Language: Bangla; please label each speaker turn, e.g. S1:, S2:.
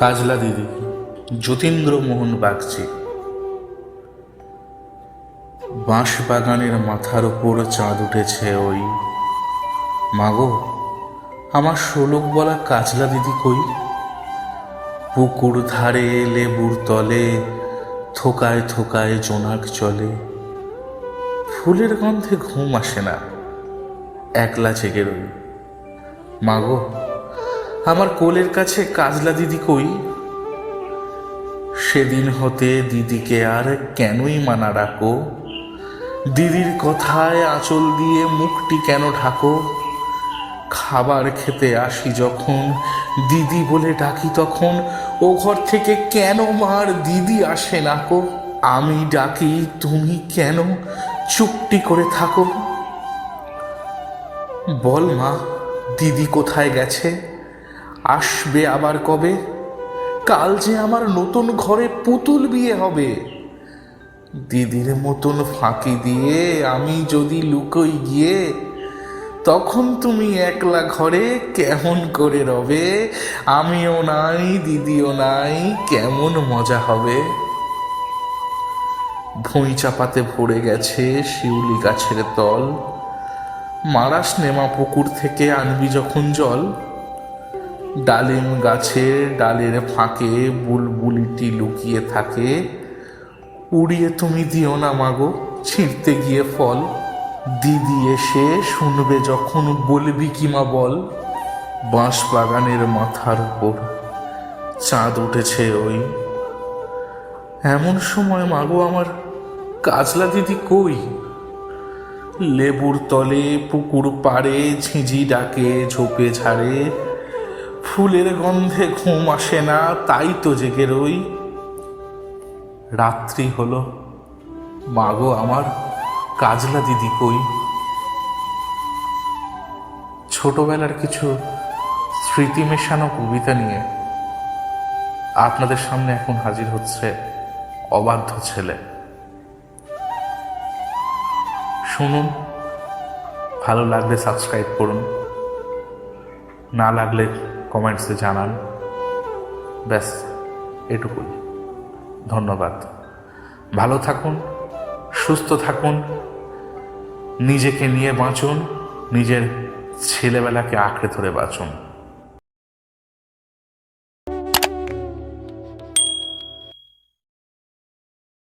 S1: কাজলা দিদি যতীন্দ্র মোহন বাগচি। বাঁশ বাগানের মাথার উপর চাঁদ উঠেছে ওই। মাগো, আমার শোলক বলা কাজলা দিদি কই? পুকুর ধারে, লেবুর তলে, থোকায় থোকায় জোনাক চলে। ফুলের গন্ধে ঘুম আসে না, একলা জেগে রই। মাগো আমার কোলের কাছে কাজলা দিদি কই? সেদিন হতে দিদিকে আর কেনই মানা ডাকো? দিদির কথায় আঁচল দিয়ে মুখটি কেন ঢাকো? খাবার খেতে আসি যখন দিদি বলে ডাকি তখন ও ঘর থেকে কেন মার দিদি আসে না কো? আমি ডাকি, তুমি কেন চুপটি করে থাকো? বল মা, দিদি কোথায় গেছে? আসবে আবার কবে? কাল যে আমার নতুন ঘরে পুতুল বিয়ে হবে। দিদির মতন ফাঁকি দিয়ে আমি যদি লুকোই গিয়ে, তখন তুমি একলা ঘরে কেমন করে রবে? আমিও নাই, দিদিও নাই, কেমন মজা হবে? ভুঁই চাপাতে ভরে গেছে শিউলি গাছের তল। মারাস নেমা পুকুর থেকে আনবি যখন জল। ডালিম গাছের ডালের ফাঁকে বুলবুলিটি লুকিয়ে থাকে। উড়িয়ে তুমি দিও না মাগো, ছিঁড়তে গিয়ে ফল। দিদি এসে শুনবে যখন বলবি কি মা বল। বাঁশ বাগানের মাথার উপর চাঁদ উঠেছে ওই। এমন সময় মাগো আমার কাজলা দিদি কই? লেবুর তলে পুকুর পাড়ে ঝিঁঝি ডাকে, ঝোপে ঝাড়ে। ফুলের গন্ধে ঘুম আসে না, তাই তো জেগে রই। রাত্রি হলো, মাগো আমার কাজলা দিদি কই? ছোটবেলার কিছু স্মৃতি মেশানো কবিতা নিয়ে আপনাদের সামনে এখন হাজির হচ্ছে অবাধ্য ছেলে। শুনুন, ভালো লাগলে সাবস্ক্রাইব করুন, না লাগলে কমেন্টসে জানান। ব্যাস, এটুকুই। ধন্যবাদ। ভালো থাকুন, সুস্থ থাকুন, নিজেকে নিয়ে বাঁচুন, নিজের ছেলেবেলাকে আঁকড়ে ধরে বাঁচুন।